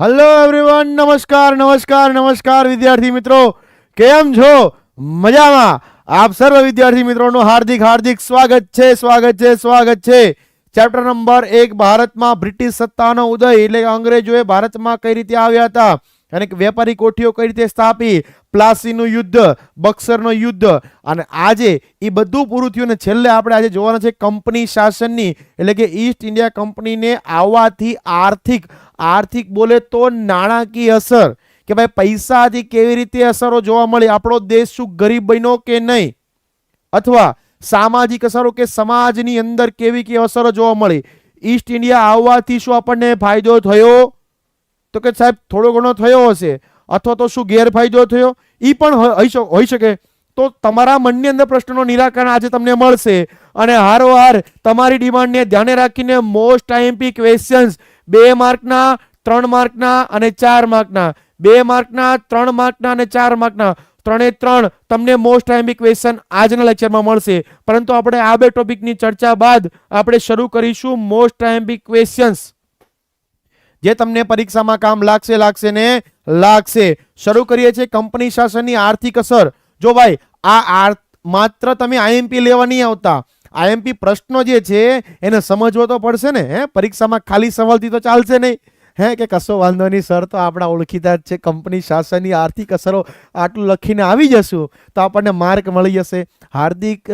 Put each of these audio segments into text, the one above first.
Hello everyone નમસ્કાર નમસ્કાર નમસ્કાર વિદ્યાર્થી મિત્રો કેમ છો મજામાં આપ સર્વ વિદ્યાર્થી મિત્રોનું હાર્દિક હાર્દિક સ્વાગત છે સ્વાગત છે સ્વાગત છે ચેપ્ટર નંબર એક ભારતમાં બ્રિટિશ સત્તાનો ઉદય એટલે અંગ્રેજોએ ભારતમાં કઈ રીતે આવ્યા હતા? અને વેપારી કોઠીઓ કઈ રીતે સ્થાપી? પ્લાસીનું યુદ્ધ, બક્સરનો યુદ્ધ. અને આજે એ બધું પૂરું થયું ને છેલ્લે આપણે આજે જોવાના છે કંપની શાસનની. એટલે કે ઈસ્ટ ઇન્ડિયા કંપનીને આવવાથી આર્થિક આર્થિક બોલે તો નાણાકીય અસર. કે ભાઈ પૈસાથી કેવી રીતે અસરો જોવા મળી? આપણો દેશ શું ગરીબ બન્યો કે નહીં? અથવા સામાજિક અસરો કે સમાજની અંદર કેવી કેવી અસરો જોવા મળી? ઈસ્ટ ઇન્ડિયા આવવાથી શું આપણને ફાયદો થયો? તો કે સાહેબ, થોડો ઘણો થયો હશે, અથવા તો શું ગેરફાયદો થયો? એ પણ હોઈ શકે તો તમારા મનની અંદર પ્રશ્નનો નિરાકરણ આજે તમને મળશે. અને હારોહાર તમારી ડિમાન્ડને ધ્યાને રાખીને મોસ્ટ આઈએમપી ક્વેશ્ચન્સ બે માર્કના, ત્રણ માર્કના અને ચાર માર્કના. બે માર્કના, ત્રણ માર્કના અને ચાર માર્કના. ત્રણે ત્રણ તમને મોસ્ટ આઈએમપી ક્વેશ્ચન આજના લેક્ચરમાં મળશે. પરંતુ આપણે આ બે ટોપિકની ચર્ચા બાદ આપણે શરૂ કરીશું મોસ્ટ આઈએમપી ક્વેશ્ચન્સ જે તમને પરીક્ષામાં કામ લાગશે લાગશે ને લાગશે. શરૂ કરીએ છીએ કંપની શાસનની આર્થિક અસર. જો ભાઈ, આ માત્ર તમે આઈએમપી લેવા નહીં આવતા. આઈએમપી પ્રશ્નો જે છે, એને સમજવો તો પડશે ને, હે? પરીક્ષામાં ખાલી સવાલથી તો ચાલશે નહીં. હે કે કશો વાંધો નહીં, સર, તો આપણા ઓળખીતા જ છે. કંપની શાસનની આર્થિક અસરો આટલું લખીને આવી જશું, તો આપણને માર્ક મળી જશે. હાર્દિક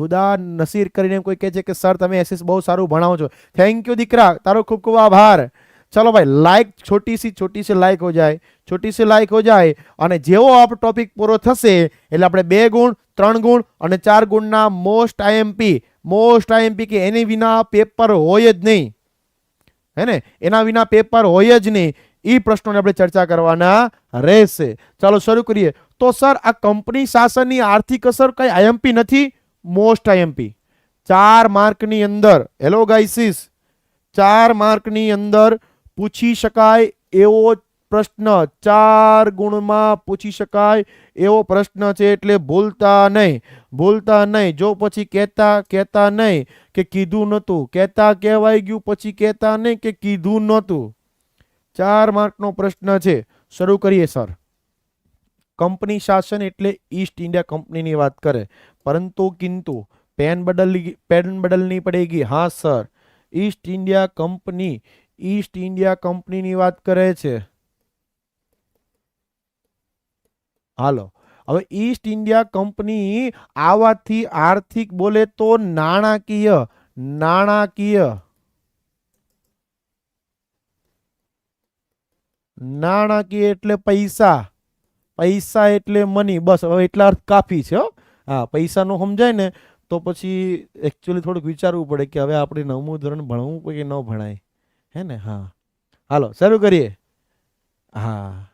હુદા નસીર કરીને કોઈ કહે છે કે, સર, તમે એસએસ બહુ સારું ભણાવો છો. થેન્ક યુ દીકરા. તારો ખૂબ ખૂબ આભાર. ચાલો ભાઈ લાઇક છોટી સી છોટી સી લાઇક હો જાય છોટી સી લાઇક હો જાય, અને જેવો આપ ટોપિક પૂરો થશે, એટલે આપણે બે ગુણ, ત્રણ ગુણ અને ચાર ગુણના મોસ્ટ આઈએમપી મોસ્ટ આઈએમપી કે એની વિના પેપર હોય જ નહીં. હે ને? એના વિના પેપર હોય જ નહીં. એ પ્રશ્નોને આપણે ચર્ચા કરવાના રહેશે. ચાલો શરૂ કરીએ. તો સર, આ કંપની શાસનની આર્થિક અસર કઈ આઈએમપી નથી? મોસ્ટ આઈએમપી ચાર માર્કની અંદર એલોગાઇસિસ ચાર માર્કની અંદર પૂછી શકાય એવો પ્રશ્ન. ચાર ગુણમાં પૂછી શકાય એવો પ્રશ્ન છે એટલે ભૂલતા નહીં. ભૂલતા નહીં. જો પછી કહેતા કહેતા નહીં કે કીધું નહોતું. કહેતા કહેવાય ગયું, પછી કહેતા નહીં કે કીધું નહોતું. ચાર માર્કનો પ્રશ્ન છે. શરૂ કરીએ, સર. કંપની શાસન એટલે ઈસ્ટ ઇન્ડિયા કંપનીની વાત કરે. પરંતુ કિંતુ, પેન બદલ પેન બદલની પડેગી. હા, sir. East India company East India કંપનીની વાત કરે છે. હાલો. હવે ઈસ્ટ ઇન્ડિયા કંપની આવાથી આર્થિક બોલે તો નાણાકીય નાણાકીય. નાણાકીય એટલે પૈસા. પૈસા એટલે મની બસ, હવે એટલા અર્થ કાફી છે હો. પૈસાનું સમજાય ને તો પછી એકચ્યુઅલી થોડુંક વિચારવું પડે કે હવે આપણે નવમું ધોરણ ભણવું કે ન ભણાય. હે ને? હા. હાલો, શરૂ કરીએ. હા.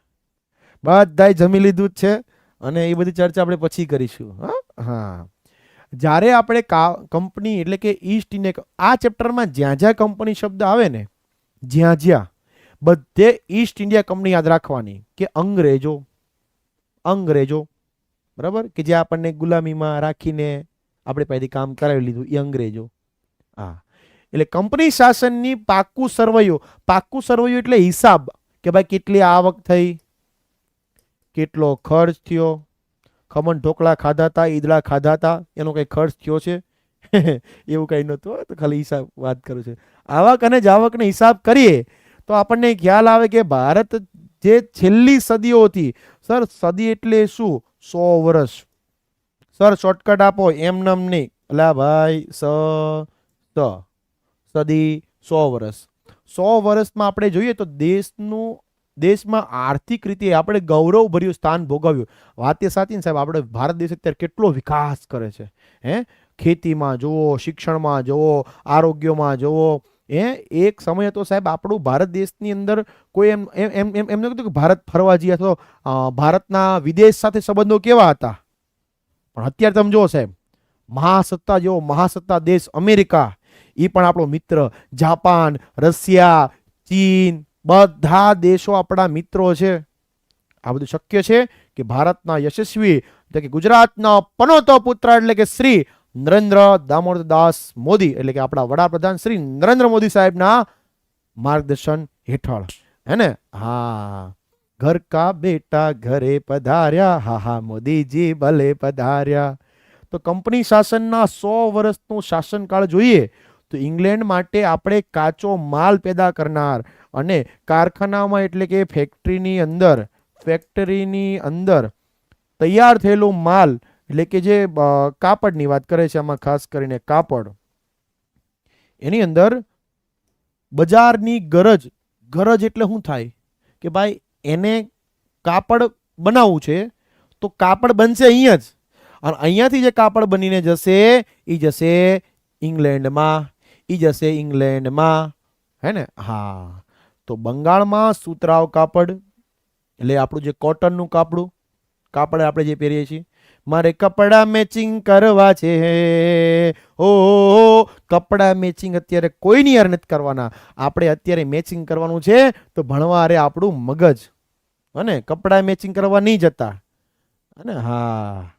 બધાય જમી લીધું જ છે અને એ બધી ચર્ચા આપણે પછી કરીશું, હા? હા. જ્યારે આપણે કંપની એટલે કે ઈસ્ટ ઇન્ડિયા આ ચેપ્ટરમાં જ્યાં જ્યાં કંપની શબ્દ આવે ને, જ્યાં જ્યાં, બધે ઈસ્ટ ઇન્ડિયા કંપની યાદ રાખવાની કે અંગ્રેજો. અંગ્રેજો. બરાબર? કે જે આપણને ગુલામીમાં રાખીને આપણે પહેલી કામ કરાવી લીધું, એ અંગ્રેજો. હા. એટલે કંપની શાસનની પાક્કું સરવૈયું પાક્કું સરવૈયું એટલે હિસાબ કે ભાઈ કેટલી આવક થઈ, કેટલો ખર્ચ થયો, ખમણ ઢોકળા ખાધા હતા, ઈદડા ખાધા હતા, એનો કંઈ ખર્ચ થયો છે? એવું કંઈ નહોતું તો ખાલી હિસાબ વાત કરું છું. આવક અને જાવકને હિસાબ કરીએ, તો આપણને ખ્યાલ આવે કે ભારત જે છેલ્લી સદીઓથી સર, સદી એટલે શું? સો વર્ષ. સર શોર્ટકટ આપો, એમ નમ નહીં. અલા ભાઈ સ. સદી સો વર્ષ સો વર્ષમાં આપણે જોઈએ તો દેશનું, દેશમાં આર્થિક રીતે આપણે ગૌરવભર્યું સ્થાન ભોગવ્યું. વાત એ સાચી ને સાહેબ, આપણે ભારત દેશ અત્યારે કેટલો વિકાસ કરે છે? હે? ખેતીમાં જુઓ, શિક્ષણમાં જુઓ, આરોગ્યમાં જુઓ. હે? એક સમય હતો સાહેબ, આપણું ભારત દેશની અંદર કોઈ એમ એમ એમ એમ એમ ન કીધું કે ભારત ફરવા જઈએ તો ભારતના વિદેશ સાથે સંબંધો કેવા હતા? પણ અત્યારે તમે જુઓ સાહેબ, મહાસત્તા જેવો મહાસત્તા દેશ અમેરિકા એ પણ આપણો મિત્ર. જાપાન, રશિયા, ચીન, બધા દેશો આપણા મિત્રો છે. આ બધું શક્ય છે કે ભારતના યશસ્વી એટલે કે ગુજરાતના પનોતો પુત્ર એટલે કે શ્રી નરેન્દ્ર દામોદરદાસ મોદી એટલે કે આપણા વડાપ્રધાન શ્રી નરેન્દ્ર મોદી સાહેબના માર્ગદર્શન હેઠળ. હે ને? હા. ઘર કા બેટા ઘરે પધાર્યા. હા હા, મોદીજી ભલે પધાર્યા. તો કંપની શાસનના સો વર્ષનું શાસનકાળ જોઈએ તો ઇંગ્લેન્ડ માટે આપણે કાચો માલ પેદા કરનાર અને કારખાનામાં એટલે કે ફેક્ટરીની અંદર ફેક્ટરીની અંદર તૈયાર થયેલો માલ એટલે કે જે કાપડની વાત કરે છે આમાં ખાસ કરીને કાપડ. એની અંદર બજારની ગરજ ગરજ એટલે શું થાય? કે ભાઈ એને કાપડ બનાવવું છે તો કાપડ બનશે અહીંયા જ. અને અહીંયાથી જે કાપડ બનીને જશે એ જશે ઇંગ્લેન્ડમાં. એ જશે ઇંગ્લેન્ડમાં. હે ને? હા. તો બંગાળમાં સુતરાવ કાપડ, એટલે આપણું જે કોટનનું કાપડું, કાપડ આપણે જે પહેરીએ છીએ, મારે કપડાં મેચિંગ કરવા છે. ઓ કપડાં મેચિંગ અત્યારે કોઈની યાર નથી કરવાના. આપણે અત્યારે મેચિંગ કરવાનું છે, તો ભણવા અરે આપણું મગજ. અને કપડાં મેચિંગ કરવા નહીં જતા. અને હા.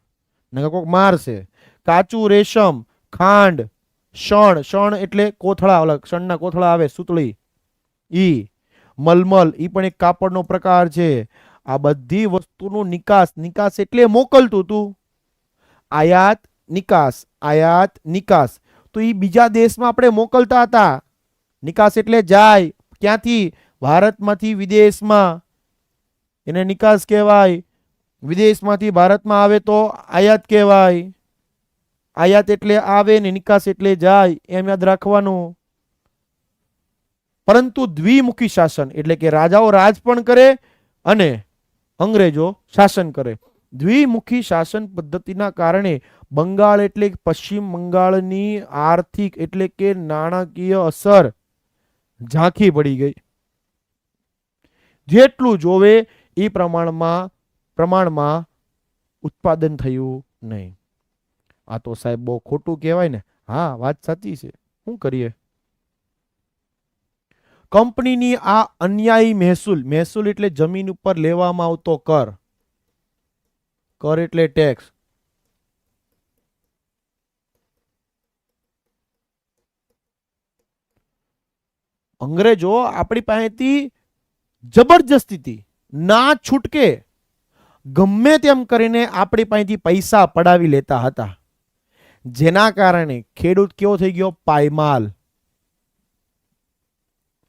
નકર કોક મારશે. કાચું રેશમ, ખાંડ શણ શણ એટલે કોથળા અલગ શણના કોથળા આવે, સૂતળી. ઈ, મલમલ, ઈ પણ એક કાપડનો પ્રકાર છે. આ બધી વસ્તુનું નિકાસ નિકાસ એટલે મોકલતું તું. આયાત, નિકાસ આયાત, નિકાસ. તો એ બીજા દેશમાં આપણે મોકલતા હતા. નિકાસ એટલે જાય, ક્યાંથી? ભારતમાંથી વિદેશમાં. એને નિકાસ કહેવાય. વિદેશમાંથી ભારતમાં આવે તો આયાત કહેવાય. આયાત એટલે આવે ને નિકાસ એટલે જાય, એમ યાદ રાખવાનું. પરંતુ દ્વિમુખી શાસન એટલે કે રાજાઓ રાજ પણ કરે અને અંગ્રેજો શાસન કરે. દ્વિમુખી શાસન પદ્ધતિના કારણે બંગાળ એટલે પશ્ચિમ બંગાળની આર્થિક એટલે કે નાણાકીય અસર ઝાંખી પડી ગઈ. જેટલું જોવે એ પ્રમાણમાં પ્રમાણમાં ઉત્પાદન થયું નહીં. આ તો સાહેબ બહુ ખોટું કહેવાય ને. હા, વાત સાચી છે. શું કરીએ? કંપનીની આ અન્યાયી મહેસૂલ મહેસૂલ એટલે જમીન ઉપર લેવામાં આવતો કર. કર એટલે ટેક્સ અંગ્રેજો આપણી પાસેથી જબરજસ્તીથી ના છૂટકે ગમે તેમ કરીને આપણી પાસેથી પૈસા પડાવી લેતા હતા. જેના કારણે ખેડૂત કેવો થઈ ગયો? પાયમાલ.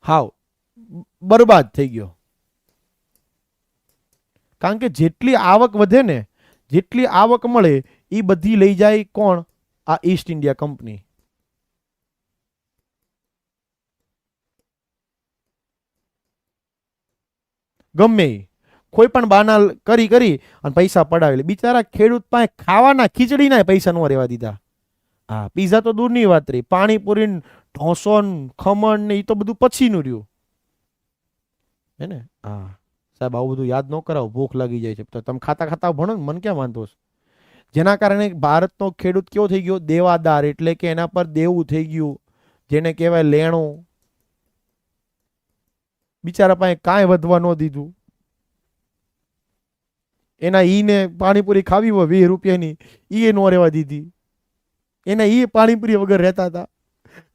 હાવ. બરબાદ થઈ ગયો. કારણ કે જેટલી આવક વધે ને, જેટલી આવક મળે એ બધી લઈ જાય કોણ? આ ઈસ્ટ ઇન્ડિયા કંપની ગમે કોઈ પણ બાના કરી કરી અને પૈસા પડાવેલી. બિચારા ખેડૂત પાસે ખાવાના ખીચડીના પૈસા ન રહેવા દીધા. હા, પીઝા તો દૂરની વાત રહી. પાણીપુરી ઢોસો ખમણ ને એ તો બધું પછીનું રહ્યું. હે ને? હા. સાહેબ, આવું બધું યાદ ન કરાવો, ભૂખ લાગી જાય છે. તો તમે ખાતા ખાતા ભણો ને, મને ક્યાં વાંધો જેના કારણે ભારતનો ખેડૂત કેવો થઈ ગયો? દેવાદાર, એટલે કે એના પર દેવું થઈ ગયું, જેને કહેવાય લેણું. બિચારા પાસે કાંઈ વધવા ન દીધું. એના ઈને પાણીપુરી ખાવી હોય, વીસ રૂપિયાની એ નો રહેવા દીધી. એના એ પાણીપુરી વગર રહેતા હતા.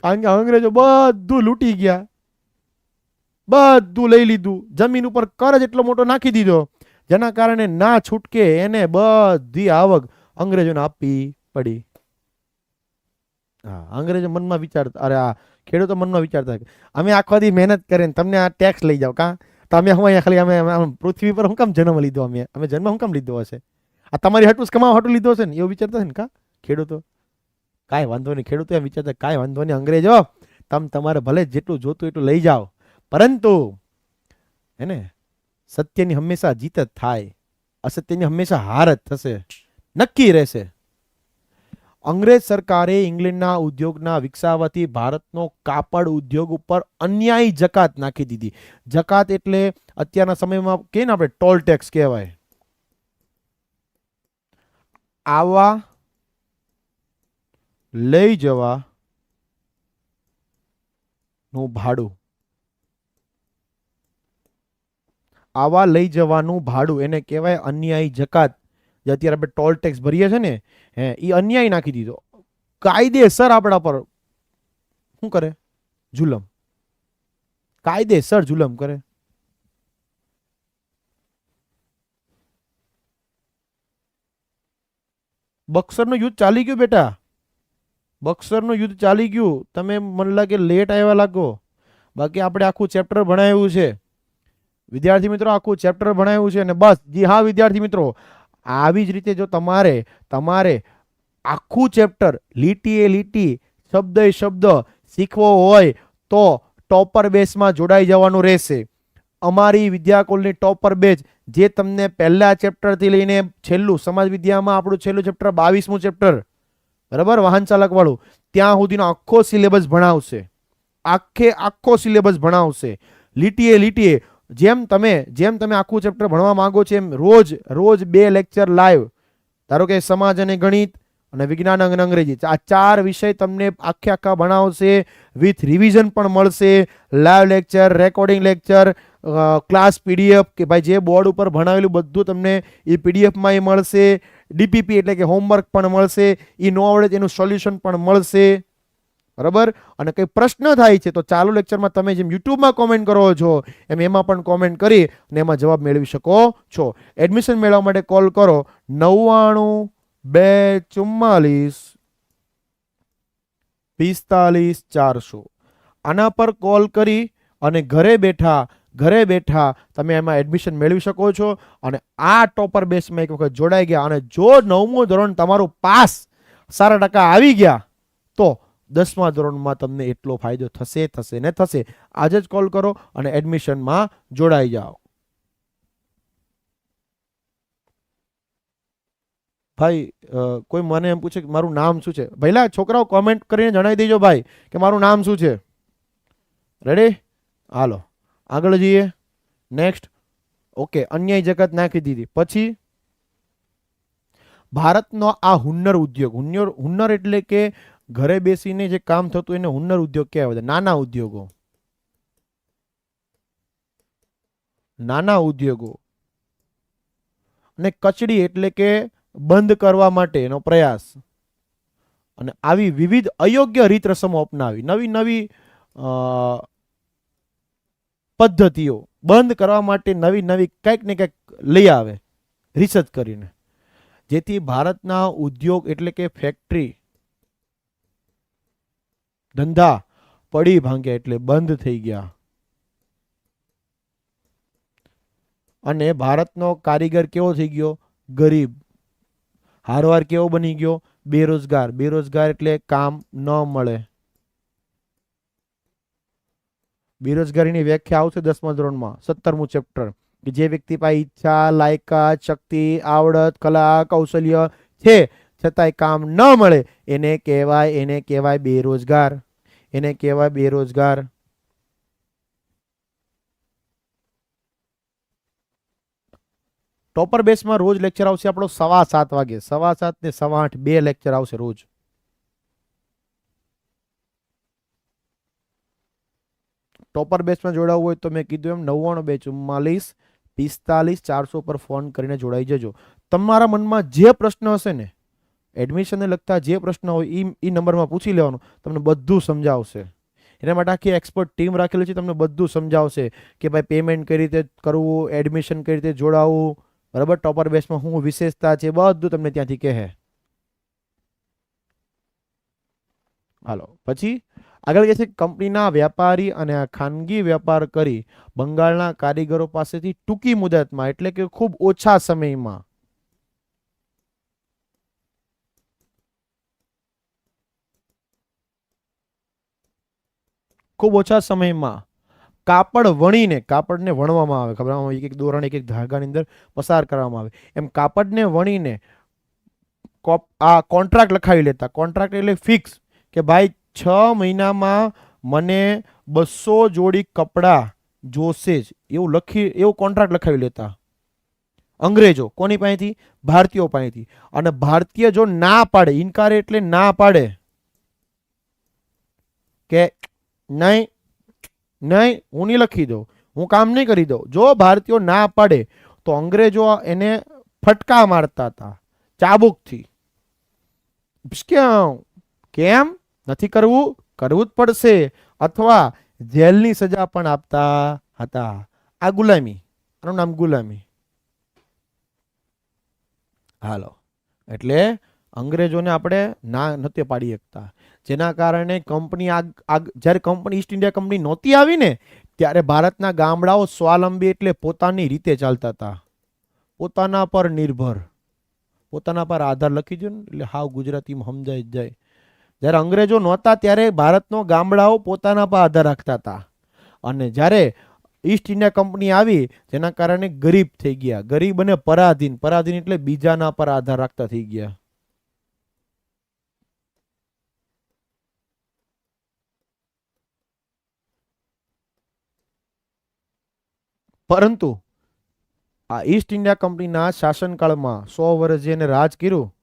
કારણ કે અંગ્રેજો બધું લૂંટી ગયા. બધું લઈ લીધું. જમીન ઉપર કરજ એટલો મોટો નાખી દીધો. જેના કારણે ના છૂટકે એને બધી આવક અંગ્રેજોને આપવી પડી. હા, અંગ્રેજો મનમાં વિચારતા, અરે આ ખેડૂતો મનમાં વિચારતા અમે આખો દી મહેનત કરીને તમને આ ટેક્સ લઈ જાઓ, કાં? તો અમે હું અહીંયા ખાલી, અમે પૃથ્વી પર હું કામ જન્મ લીધો અમે? અમે જન્મ હું કામ લીધો હશે? આ તમારી હટું કમાવા હટું લીધો હશે ને? એવું વિચારતા હશે ને કા? ખેડૂતો. કાંઈ વાંધો નહીં, ખેડૂતો એમ વિચારતા, કાંઈ વાંધો નહીં, અંગ્રેજો, તમે તમારે ભલે જેટલું જોતું એટલું લઈ જાઓ. પરંતુ હે ને સત્યની હંમેશા જીત જ થાય, અસત્યની હંમેશા હાર જ થશે, નક્કી રહેશે. અંગ્રેજ સરકારે ઇંગ્લેન્ડના ઉદ્યોગના વિકસાવવાથી ભારતનો કાપડ ઉદ્યોગ ઉપર અન્યાયી જકાત નાખી દીધી. જકાત એટલે અત્યારના સમયમાં કે ને આપણે ટોલ ટેક્સ કહેવાય? આવા લઈ જવા નું ભાડું. આવા લઈ જવાનું ભાડું એને કહેવાય અન્યાયી જકાત. જે અત્યારે આપણે ટોલ ટેક્સ ભરીએ છીએ ને, હે, એ અન્યાય નાખી દીધો. કાયદેસર આપણા પર શું કરે? જુલમ. કાયદેસર જુલમ કરે. બક્સરનું યુદ્ધ ચાલી ગયું બેટા. બક્સરનું યુદ્ધ ચાલી ગયું. તમે મને લાગે લેટ આવ્યા લાગો. બાકી આપણે આખું ચેપ્ટર ભણાવ્યું છે. વિદ્યાર્થી મિત્રો, આખું ચેપ્ટર ભણાવ્યું છે અને બસ, જી હા, વિદ્યાર્થી મિત્રો. આવી જ રીતે જો તમારે તમારે આખું ચેપ્ટર લીટી એ લીટી, શબ્દ એ શબ્દ શીખવો હોય તો ટોપર બેચમાં જોડાઈ જવાનું રહેશે. અમારી વિદ્યાકુલની ટોપર બેચ જે તમને પહેલા ચેપ્ટરથી લઈને છેલ્લું સમાજ વિદ્યામાં આપણું છેલ્લું ચેપ્ટર બાવીસમું ચેપ્ટર બરાબર? વાહન ચાલકવાળું. ત્યાં સુધીનો આખો સિલેબસ ભણાવશે. આખે આખો સિલેબસ ભણાવશે. લીટીએ લીટીએ, જેમ તમે જેમ તમે આખું ચેપ્ટર ભણવા માંગો છો એમ રોજ રોજ બે લેક્ચર લાઈવ ધારો કે સમાજ અને ગણિત અને વિજ્ઞાન અને અંગ્રેજી. આ ચાર વિષય તમને આખે આખા ભણાવશે વિથ રિવિઝન પણ મળશે live lecture recording lecture class PDF કે ભાઈ જે બોર્ડ ઉપર ભણાવેલું બધું તમને એ પીડીએફમાં એ મળશે. ડીપીપી એટલે કે હોમવર્ક પણ મળશે એ નો આવડે તેનું સોલ્યુશન પણ મળશે. બરાબર? અને કંઈ પ્રશ્ન થાય છે તો ચાલુ લેક્ચરમાં તમે જેમ યુટ્યુબમાં કોમેન્ટ કરો છો, એમ એમાં પણ કોમેન્ટ કરી અને એમાં જવાબ મેળવી શકો છો. એડમિશન મેળવવા માટે કોલ કરો નવ્વાણું, બે, ચુમ્માલીસ, પિસ્તાલીસ, ચારસો. આના પર કોલ કરી અને ઘરે બેઠા ઘરે બેઠા તમે એમાં એડમિશન મેળવી શકો છો. અને આ ટોપર બેસમાં એક વખત જોડાઈ ગયા. અને જો નવમું ધોરણ તમારું પાસ સારા ટકા આવી ગયા, તો દસમા ધોરણમાં તમને એટલો ફાયદો થશે થશે ને થશે. આજે જ કોલ કરો અને એડમિશનમાં જોડાઈ જાઓ. ભાઈ કોઈ મને એમ પૂછે કે મારું નામ શું છે? ભઈલા છોકરાઓ કોમેન્ટ કરીને જણાવી દેજો ભાઈ કે મારું નામ શું છે? રેડી હાલો. આગળ જઈએ. નેક્સ્ટ ઓકે અન્યાય જગત નાખી દીધી. પછી? ભારતનો આ હુન્નર ઉદ્યોગ. હુન્નર હુન્નર એટલે કે ઘરે બેસીને જે કામ થતું એને હુન્નર ઉદ્યોગ કહેવાય નાના ઉદ્યોગો. નાના ઉદ્યોગો. અને કચડી એટલે કે બંધ કરવા માટે એનો પ્રયાસ. અને આવી વિવિધ અયોગ્ય રીત રસમો અપનાવી. નવી નવી પદ્ધતિઓ બંધ કરવા માટે નવી નવી કંઈક ને કંઈક લઈ આવે રિસર્ચ કરીને. જેથી ભારતના ઉદ્યોગ એટલે કે ફેક્ટરી ધંધા પડી ભાંગ્યા એટલે બંધ થઈ ગયા. અને ભારતનો કારીગર કેવો થઈ ગયો? ગરીબ. હારવાર કેવો બની ગયો? બેરોજગાર. બેરોજગાર એટલે કામ ન મળે. બેરોજગારીની વ્યાખ્યા આવશે દસમા ધોરણમાં, સત્તરમું ચેપ્ટર કે જે વ્યક્તિ પાસે ઈચ્છા, લાયકાત, શક્તિ, આવડત, કલા, કૌશલ્ય છે, છતાંય કામ ન મળે, એને કહેવાય એને કહેવાય બેરોજગાર, એને કહેવાય બેરોજગાર. ટોપર બેસમાં રોજ લેક્ચર આવશે આપણો સવા સાત વાગે, સવા સાત ને સવા આઠ બે લેક્ચર આવશે રોજ. ટોપર બેચમાં જોડાવું હોય તો મેં કીધું એમ નવ્વાણું બે ચુમ્માલીસ, પિસ્તાલીસ, ચારસો પર ફોન કરીને જોડાઈ જજો. તમારા મનમાં જે પ્રશ્ન હશે ને, એડમિશનને લગતા જે પ્રશ્ન હોય એ એ નંબરમાં પૂછી લેવાનું, તમને બધું સમજાવશે. એના માટે આખી એક્સપર્ટ ટીમ રાખેલી છે, તમને બધું સમજાવશે કે ભાઈ પેમેન્ટ કઈ રીતે કરવું એડમિશન કઈ રીતે જોડાવવું બરાબર? ટોપર બેસમાં શું વિશેષતા છે, બધું તમને ત્યાંથી કહે. હાલો, પછી? આગળ કહે છે, કંપનીના વ્યાપારી અને ખાનગી વેપાર કરી બંગાળના કારીગરો પાસેથી ટૂંકી મુદતમાં, એટલે કે ખૂબ ઓછા સમયમાં. ખૂબ ઓછા સમયમાં. કાપડ વણીને, કાપડને વણવામાં આવે. ખબર એક એક દોરણ એક એક ધાગાની અંદર પસાર કરવામાં આવે. એમ કાપડને વણીને આ કોન્ટ્રાક્ટ લખાવી લેતા. કોન્ટ્રાક્ટ એટલે ફિક્સ કે ભાઈ છ મહિનામાં મને બસો જોડી કપડાં જોશે જ. એવું લખી, એવું કોન્ટ્રાક્ટ લખાવી લેતા. અંગ્રેજો, કોની પાસેથી? ભારતીયો પાસેથી. અને ભારતીય જો ના પાડે, ઇનકાર એટલે ના પાડે, કે નહીં નહીં, હું નહીં લખી દઉં, હું કામ નહીં કરી દઉં. જો ભારતીયો ના પાડે, તો અંગ્રેજો એને ફટકા મારતા હતા, ચાબુકથી. કેમ? નથી કરવું કરવું જ પડશે. અથવા જેલની સજા પણ આપતા હતા. આ ગુલામી. આનું નામ ગુલામી. હાલો. એટલે અંગ્રેજોને આપણે ના નહોતી પાડી શકતા. જેના કારણે કંપની આગ આગ, જ્યારે કંપની ઈસ્ટ ઇન્ડિયા કંપની નહોતી આવી ને ત્યારે ભારતના ગામડાઓ સ્વાવલંબી એટલે પોતાની રીતે ચાલતા હતા. પોતાના પર નિર્ભર. પોતાના પર આધાર લખી દો ને એટલે હાવ ગુજરાતીમાં સમજાઈ જ જાય. જ્યારે અંગ્રેજો નહોતા ત્યારે ભારતનો ગામડાઓ પોતાના પર આધાર રાખતા હતા. અને જ્યારે ઈસ્ટ ઇન્ડિયા કંપની આવી, જેના કારણે ગરીબ થઈ ગયા. ગરીબ અને પરાધીન. પરાધીન એટલે બીજાના પર આધાર રાખતા થઈ ગયા. પરંતુ આ ઈસ્ટ ઇન્ડિયા કંપનીના શાસનકાળમાં સો વર્ષ જેને રાજ કર્યું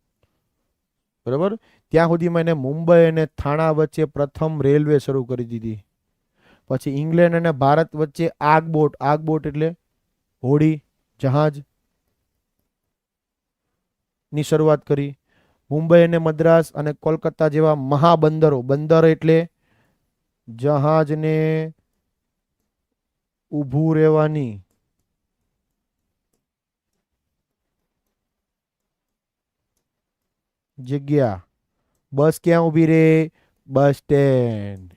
બરાબર? ત્યાં સુધીમાં એને મુંબઈ અને થાણા વચ્ચે પ્રથમ રેલવે શરૂ કરી દીધી. પછી ઇંગ્લેન્ડ અને ભારત વચ્ચે આગબોટ આગબોટ એટલે હોડી, જહાજની શરૂઆત કરી. મુંબઈ અને મદ્રાસ અને કોલકાતા જેવા મહાબંદરો, બંદર એટલે જહાજને ઊભું રહેવાની જગ્યા. બસ ક્યાં ઊભી રહે બસ સ્ટેન્ડ.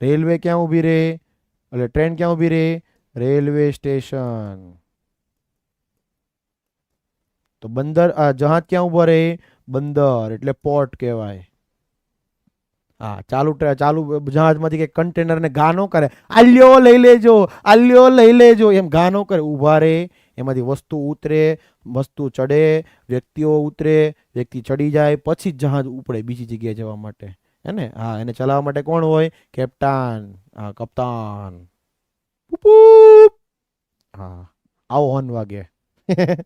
રેલવે ક્યાં ઊભી રહે એટલે ટ્રેન ક્યાં ઊભી રહે રેલવે સ્ટેશન. તો બંદર જહાજ ક્યાં ઊભો રહે બંદર, એટલે પોર્ટ કહેવાય. હા, ચાલુ ચાલુ જહાજમાંથી કે કન્ટેનર ને ઘા નો કરે. આલ્યો લઈ લેજો, આલ્યો લઈ લેજો. એમ ઘા નો કરે. ઊભા રહે એમાંથી વસ્તુ ઉતરે, વસ્તુ ચડે, વ્યક્તિઓ ઉતરે, વ્યક્તિ ચડી જાય, પછી જ જહાજ ઉપડે બીજી જગ્યાએ જવા માટે. હે ને? હા, એને ચલાવવા માટે કોણ હોય? કેપ્ટન. હા, કપ્તાન. હા, આવો હોન વાગે.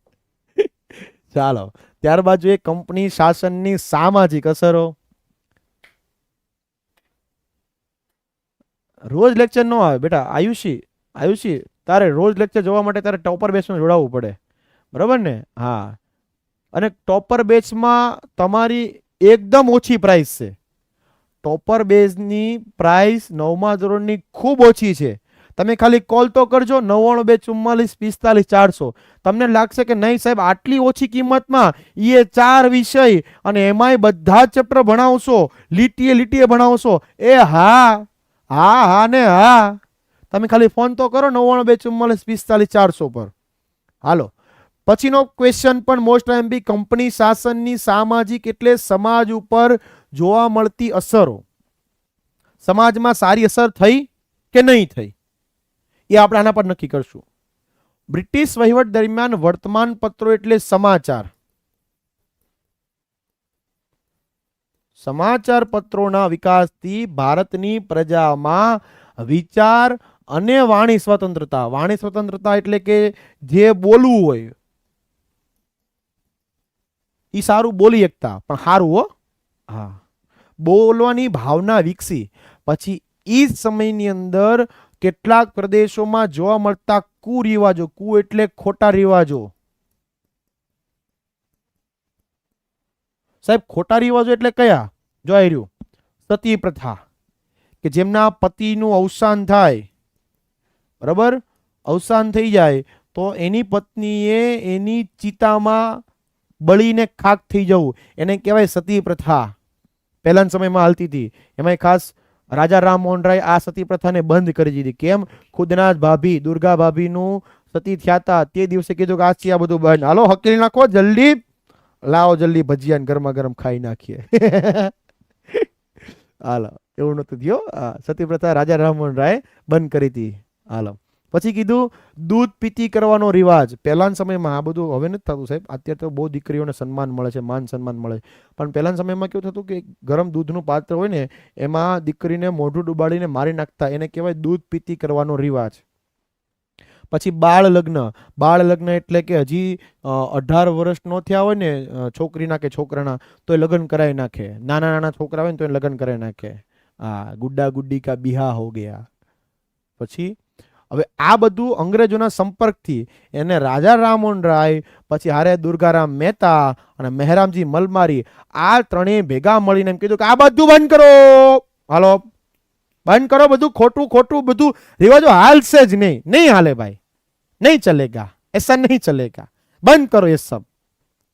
ચાલો ત્યારબાદ જોઈએ કંપની શાસનની સામાજિક અસરો. રોજ લેક્ચર ન આવે. બેટા, આયુષી આયુષી તારે રોજ લેક્ચર જોવા માટે તારે ટોપર બેચમાં જોડાવવું પડે. બરાબર ને? હા. અને ટોપર બેચમાં તમારી એકદમ ઓછી પ્રાઇસ છે. ટોપર બેચની પ્રાઇસ નવમા ધોરણની ખૂબ ઓછી છે. તમે ખાલી કોલ તો કરજો, નવ્વાણું બે ચુમ્માલીસ, પિસ્તાલીસ, ચારસો. તમને લાગશે કે નહીં સાહેબ, આટલી ઓછી કિંમતમાં એ ચાર વિષય અને એમાંય બધા જ ચેપ્ટર ભણાવશો, લીટીએ લીટીએ ભણાવશો. એ હા. હા હા ને હા. તમે ખાલી ફોન તો કરો, નવ્વાણું બે ચુમ્માલીસ, પિસ્તાલીસ, ચારસો પર. હાલો. પછીનો ક્વેશ્ચન પણ મોસ્ટ એમ્બી કંપની શાસનની સામાજિક એટલે સમાજ ઉપર જોવા મળતી અસરો. સમાજમાં સારી અસર થઈ કે નહીં થઈ? એ આપણે આના પર નક્કી કરશું. બ્રિટિશ વહીવટ દરમિયાન વર્તમાન પત્રો એટલે સમાચાર. સમાચાર પત્રોના વિકાસથી ભારતની પ્રજામાં વિચાર અને વાણી સ્વતંત્રતા. વાણી સ્વતંત્રતા એટલે કે જે બોલવું હોય. એ સારું બોલી શકતા પણ સારું હો. હા. બોલવાની ભાવના વિકસી. પછી એ જ સમયની અંદર કેટલાક પ્રદેશોમાં જોવા મળતા કુરિવાજો કુ એટલે ખોટા રિવાજો. સાહેબ ખોટા રિવાજો એટલે કયા? જોઈ રહ્યું સતી પ્રથા કે જેમના પતિનું અવસાન થાય. બરાબર? અવસાન થઈ જાય, તો એની પત્નીએ એની ચિતામાં બળીને ખાક થઈ જવું. એને કહેવાય સતી પ્રથા પહેલાના સમયમાં હાલતી હતી. એમાંય ખાસ રાજા રામ મોહન રાય આ સતી પ્રથાને બંધ કરી દીધી. કેમ? ખુદના ભાભી, દુર્ગા ભાભીનું સતી થયા હતા. તે દિવસે કીધું કે આજથી આ બધું બંધ. હાલો, હકેલી નાખો જલ્દી. લાવો જલ્દી ભજીયા ને ગરમા ગરમ ખાઈ નાખીએ. હાલો, એવું નતું થયો. સતી પ્રથા રાજા રામમોહન રાય બંધ કરી હતી. હાલો. પછી કીધું, દૂધ પીતી કરવાનો રિવાજ. પહેલાના સમયમાં આ બધું હવે નથી થતું સાહેબ. અત્યારે તો બહુ દીકરીઓને સન્માન મળે છે, માન સન્માન મળે. પણ પહેલાના સમયમાં કેવું થતું કે ગરમ દૂધનું પાત્ર હોય ને, એમાં દીકરીને મોઢું ડુબાડીને મારી નાખતા. એને કહેવાય દૂધ પીતી કરવાનો રિવાજ. પછી બાળ લગ્ન બાળ લગ્ન એટલે કે હજી અઢાર વર્ષ નો થયા હોય ને છોકરીના કે છોકરાના, તો એ લગ્ન કરાવી નાખે. નાના નાના છોકરા હોય ને, તો એ લગ્ન કરાવી નાખે. હા ગુડ્ડા ગુડ્ડી કા બિહા હો ગયા. પછી હવે આ બધું અંગ્રેજોના સંપર્કથી એને રાજા રામોહન રાય, પછી હારે દુર્ગારામ મહેતા અને મહેરામજી મલમારી, આ ત્રણેય ભેગા મળીને એમ કીધું કે આ બધું બંધ કરો. હાલો. બંધ કરો બધું, ખોટું ખોટું, બધું. રિવાજો હાલશે જ નહીં. નહીં હાલે ભાઈ. નહીં ચલેગા. એસા નહીં ચલેગા. બંધ કરો એ સબ.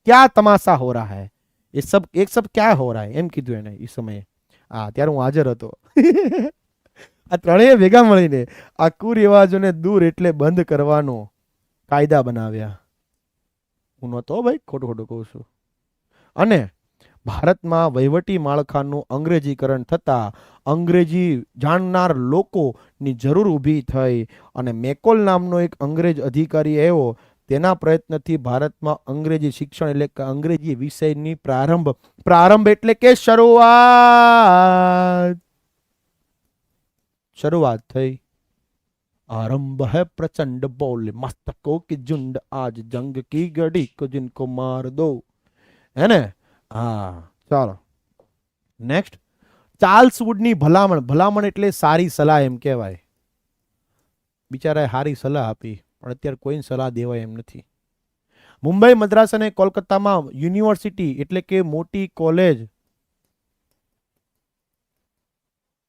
ક્યાં તમાશા હો રહા હૈ? એ સબ, એક સબ ક્યાં હો રહા હૈ? એમ કીધું એને એ સમયે. હા, ત્યારે હું હાજર હતો. આ ત્રણેય ભેગા મળીને આ કુરિવાજોને દૂર એટલે બંધ કરવાનો કાયદા બનાવ્યા. હું નહોતો ભાઈ, ખોટું ખોટું કહું છું. અને ભારતમાં વહીવટી માળખાનું અંગ્રેજીકરણ થતાં અંગ્રેજી જાણનાર લોકોની જરૂર ઊભી થઈ અને મેકોલ નામનો એક અંગ્રેજ અધિકારી આવ્યો. તેના પ્રયત્નથી ભારતમાં અંગ્રેજી શિક્ષણ એટલે કે અંગ્રેજી વિષયની પ્રારંભ પ્રારંભ એટલે કે શરૂઆત. શરૂઆત થઈ आरंभ है प्रचंड बोल मस्तकों की झुंड आज जंग की घड़ी को जिनको मार दो है ने હા ચાલો નેક્સ્ટ ચાર્લ્સ વુડની ભલામણ ભલામણ એટલે સારી સલાહ એમ કહેવાય બિચારાએ સારી સલાહ આપી પણ અત્યારે કોઈને સલાહ દેવાય એમ નથી મુંબઈ મદ્રાસ અને કોલકાતામાં યુનિવર્સિટી એટલે કે મોટી કોલેજ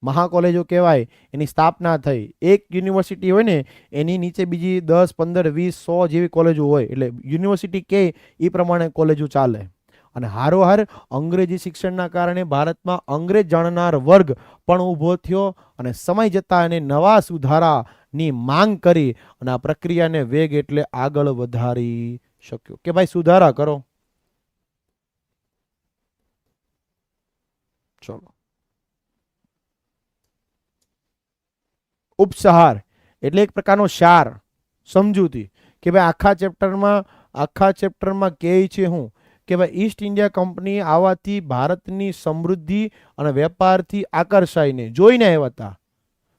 મહાકોલેજો કહેવાય, એની સ્થાપના થઈ. એક યુનિવર્સિટી હોય ને, એની નીચે બીજી દસ, પંદર, વીસ, સો જેવી કોલેજો હોય. એટલે યુનિવર્સિટી કે એ પ્રમાણે કોલેજો ચાલે. અને હારોહાર અંગ્રેજી શિક્ષણના કારણે ભારતમાં અંગ્રેજ જાણનાર વર્ગ પણ ઊભો થયો અને સમય જતાં એને નવા સુધારાની માંગ કરી અને આ પ્રક્રિયાને વેગ એટલે આગળ વધારી શક્યો. કે ભાઈ સુધારા કરો. ચલો. ઉપસહાર એટલે એક પ્રકારનો સાર, સમજૂતી કે ભાઈ આખા ચેપ્ટરમાં આખા ચેપ્ટરમાં કહે છે હું? કે ભાઈ ઈસ્ટ ઇન્ડિયા કંપની આવવાથી ભારતની સમૃદ્ધિ અને વેપારથી આકર્ષાઈને જોઈને આવ્યા હતા.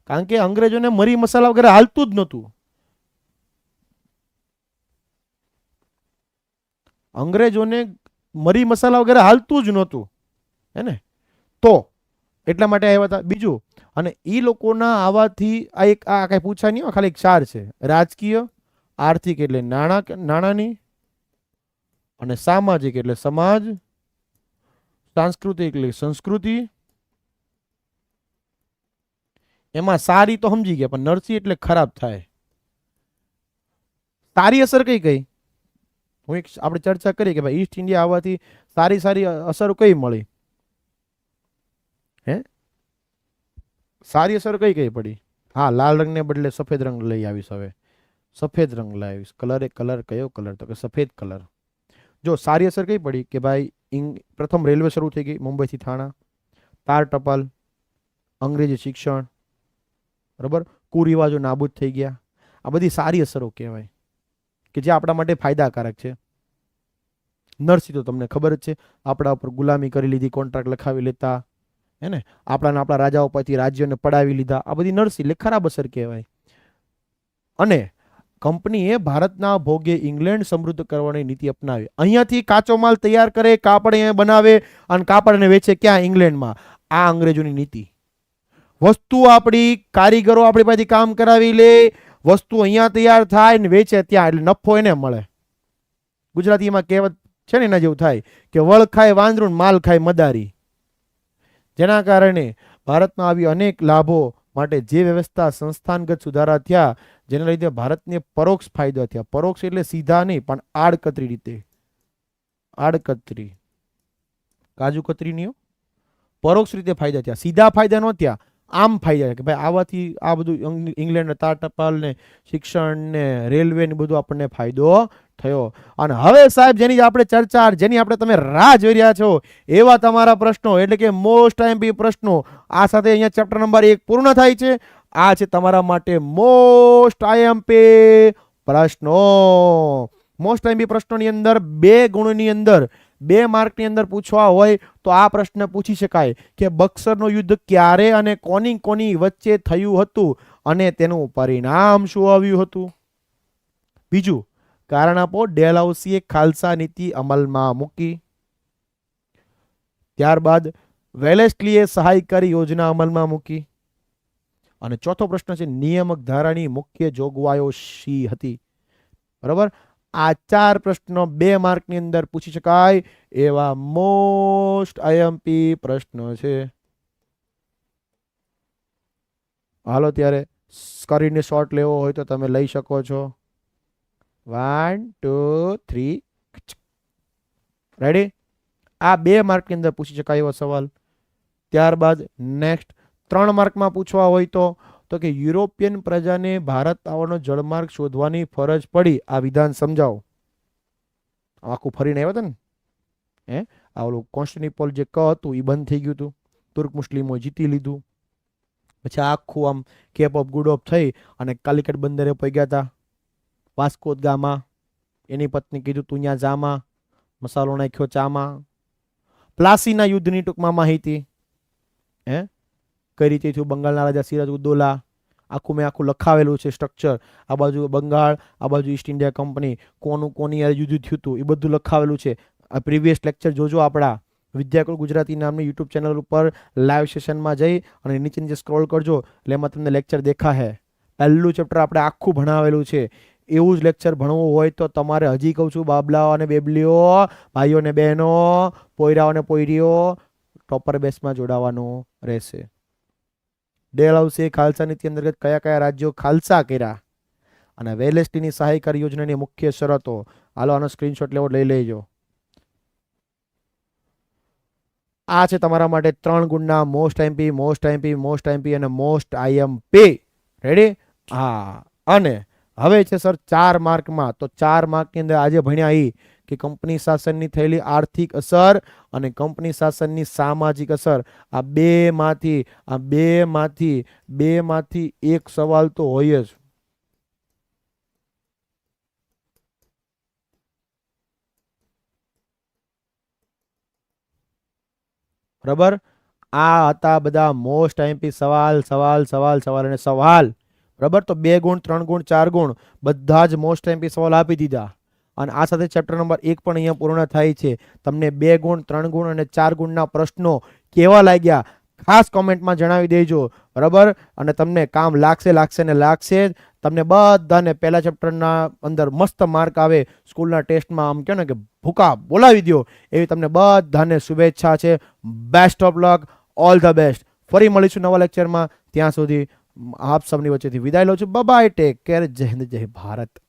કારણ કે અંગ્રેજોને મરી મસાલા વગેરે હાલતું જ નહોતું. અંગ્રેજોને મરી મસાલા વગેરે હાલતું જ નહોતું. હે ને? તો એટલા માટે આવ્યા હતા. બીજું અને એ લોકોના આવવાથી આ એક આ કાંઈ પૂછાય નહીં ખાલી એક ચાર છે. રાજકીય, આર્થિક એટલે નાણાં નાણાંની અને સામાજિક એટલે સમાજ, સાંસ્કૃતિક એટલે સંસ્કૃતિ. એમાં સારી તો સમજી ગયા, પણ નરસી એટલે ખરાબ થાય. સારી અસર કઈ કઈ? હું એક આપણે ચર્ચા કરી કે ભાઈ ઈસ્ટ ઇન્ડિયા આવવાથી સારી સારી અસર કઈ મળી હે સારી અસર કઈ કઈ પડી? હા, લાલ રંગને બદલે સફેદ રંગ લઈ આવીશ હવે. સફેદ રંગ લઈ આવીશ. કલર એ કલર કયો કલર તો કે સફેદ કલર જો, સારી અસર કઈ પડી? કે ભાઈ, ઇંગ, પ્રથમ રેલવે શરૂ થઈ ગઈ મુંબઈથી થાણા. તાર ટપાલ, અંગ્રેજી શિક્ષણ. બરાબર? કુરિવાજો નાબૂદ થઈ ગયા. આ બધી સારી અસરો કહેવાય. કે જે આપણા માટે ફાયદાકારક છે. નરસિંહ તો તમને ખબર જ છે. આપણા ઉપર ગુલામી કરી લીધી કોન્ટ્રાક્ટ લખાવી લેતા. હે ને આપણાના આપણા રાજાઓ પરથી રાજ્યોને પડાવી લીધા. આ બધી નરસી એટલે ખરાબ અસર કહેવાય. અને કંપનીએ ભારતના ભોગે ઇંગ્લેન્ડ સમૃદ્ધ કરવાની નીતિ અપનાવી. અહીંયાથી કાચો માલ તૈયાર કરે, કાપડ અહીંયા બનાવે અને કાપડને વેચે ક્યાં? ઇંગ્લેન્ડમાં. આ અંગ્રેજોની નીતિ. વસ્તુ આપણી, કારીગરો આપણી પાસેથી કામ કરાવી લે, વસ્તુ અહીંયા તૈયાર થાય ને વેચે ત્યાં. એટલે નફો એને મળે. ગુજરાતીમાં કહેવત છે ને એના જેવું થાય કે, વળ ખાય, વાંદરું માલ ખાય, મદારી. જેના કારણે ભારતમાં આવી અનેક લાભો માટે જે વ્યવસ્થા સંસ્થાનગત સુધારા થયા, જેના લીધે ભારતને પરોક્ષ ફાયદા થયા. પરોક્ષ એટલે સીધા નહીં, પણ આડકતરી રીતે. આડકતરી. કાજુ કતરી પરોક્ષ રીતે ફાયદા થયા. સીધા ફાયદા ન થયા. આમ ફાયદા થયા કે ભાઈ આવાથી આ બધું ઇંગ્લેન્ડના ઇંગ્લેન્ડ તાર ટપાલ ને શિક્ષણ ને રેલવે ને બધું આપણને ફાયદો થયો. અને હવે સાહેબ, જેની આપણે ચર્ચા જેની આપણે તમે રાહ જોઈ રહ્યા છો, એવા તમારા પ્રશ્નો, એટલે કે મોસ્ટ આઈએમપી પ્રશ્નો, આ સાથે અહીંયા ચેપ્ટર નંબર એક પૂર્ણ થાય છે. આ છે તમારા માટે મોસ્ટ આઈએમપી પ્રશ્નો. મોસ્ટ આઈએમપી પ્રશ્નોની અંદર, બે ગુણની અંદર બે માર્કની અંદર પૂછવા હોય તો આ પ્રશ્ન પૂછી શકાય કે બક્સરનું યુદ્ધ ક્યારે અને કોની કોની વચ્ચે થયું હતું અને તેનું પરિણામ શું આવ્યું હતું? બીજું કારણ આપો ડેલહાઉસીએ ખાલસા નીતિ અમલમાં મૂકી. ત્યારબાદ વેલેસ્ટલીએ સહાયકારી યોજના અમલમાં મૂકી. અને ચોથો પ્રશ્ન છે, નિયામક ધારાની મુખ્ય જોગવાઈઓ શી હતી? બરાબર? આ ચાર પ્રશ્નો બે માર્કની અંદર પૂછી શકાય એવા મોસ્ટ આઈએમપી પ્રશ્નો છે. હાલો ત્યારે કરીને શોર્ટ લેવો હોય તો તમે લઈ શકો છો. વન ટુ થ્રી રેડી આ બે માર્કની અંદર પૂછી શકાય એવો સવાલ. ત્યારબાદ નેક્સ્ટ ત્રણ માર્કમાં પૂછવા હોય તો તો કે યુરોપિયન પ્રજાને ભારત આવવાનો જળમાર્ગ શોધવાની ફરજ પડી આ વિધાન સમજાવો. આખું ફરીને આવ્યા હતા ને? હે? આ ઓલું કોન્સ્ટનિપોલ જે ક હતું, એ બંધ થઈ ગયું હતું. તુર્ક મુસ્લિમો જીતી લીધું. પછી આખું આમ કેપ ઓફ ગુડ ઓફ થઈ અને કાલિકટ બંદરે પગ્યા હતા વાસ્કોદ ગામા, એની પત્ની કીધું, તું ત્યાં જામાં, મસાલો નાખ્યો ચામાં. પ્લાસીના યુદ્ધની ટૂંકમાં માહિતી. હે? કઈ રીતે થયું? બંગાળના રાજા સિરાજ ઉદ્દોલા આખું મેં આખું લખાવેલું છે સ્ટ્રક્ચર આ બાજુ બંગાળ, આ બાજુ ઈસ્ટ ઇન્ડિયા કંપની કોનું, કોની યાર યુદ્ધ થયું હતું, એ બધું લખાવેલું છે. પ્રીવિયસ લેક્ચર જોજો આપણા. વિદ્યાકુળ ગુજરાતી નામની યુટ્યુબ ચેનલ ઉપર લાઈવ સેશનમાં જઈ અને નીચે નીચે સ્ક્રોલ કરજો, એટલે એમાં તમને લેક્ચર દેખાશે. પહેલું ચેપ્ટર આપણે આખું ભણાવેલું છે. એવું જ લેક્ચર ભણવું હોય તો તમારે હજી કહું છું, બાબલાઓ અને બેબલીઓ, ભાઈઓ ને બહેનો, પોયરાઓ અને પોયરીઓ ટોપર બેસમાં જોડાવાનું રહેશે. ડેલહાઉસે ખાલસા નીતિ અંતર્ગત કયા કયા રાજ્યો ખાલસા કર્યા? અને વેલેસ્ટીની સહાયકારી યોજનાની મુખ્ય શરતો. હાલો, આનો સ્ક્રીનશોટ લેવો લઈ લેજો. આ છે તમારા માટે ત્રણ ગુણના most MP most MP most MP અને મોસ્ટ આઈએમપી રેડી હા. અને હવે છે સર ચાર માર્કમાં તો ચાર માર્કની અંદર આજે ભણ્યા ઈ. કે કંપની શાસનની થયેલી આર્થિક અસર અને કંપની શાસનની સામાજિક અસર. આ બે માંથી આ બે માંથી બે માંથી એક સવાલ તો હોય જ. બરાબર? આ હતા બધા મોસ્ટ આઈમ્પી સવાલ સવાલ સવાલ સવાલ અને સવાલ. બરાબર? તો બે ગુણ, ત્રણ ગુણ, ચાર ગુણ. બધા જ મોસ્ટ આઈમ્પી સવાલ આપી દીધા. અને આ સાથે ચેપ્ટર નંબર એક પણ અહીંયા પૂર્ણ થાય છે. તમને બે ગુણ, ત્રણ ગુણ અને ચાર ગુણના પ્રશ્નો કેવા લાગ્યા ખાસ કોમેન્ટમાં જણાવી દેજો. બરાબર? અને તમને કામ લાગશે લાગશે ને લાગશે તમને બધાને પહેલા ચેપ્ટરના અંદર મસ્ત માર્ક આવે. સ્કૂલના ટેસ્ટમાં આમ કહો ને કે ભૂકા બોલાવી દો એવી તમને બધાને શુભેચ્છા છે. Best of luck all the best ફરી મળીશું નવા લેક્ચરમાં ત્યાં સુધી આપ સૌની વચ્ચેથી વિદાય લઉં છું. બાય ટેક કેર જય હિન્દ, જય ભારત.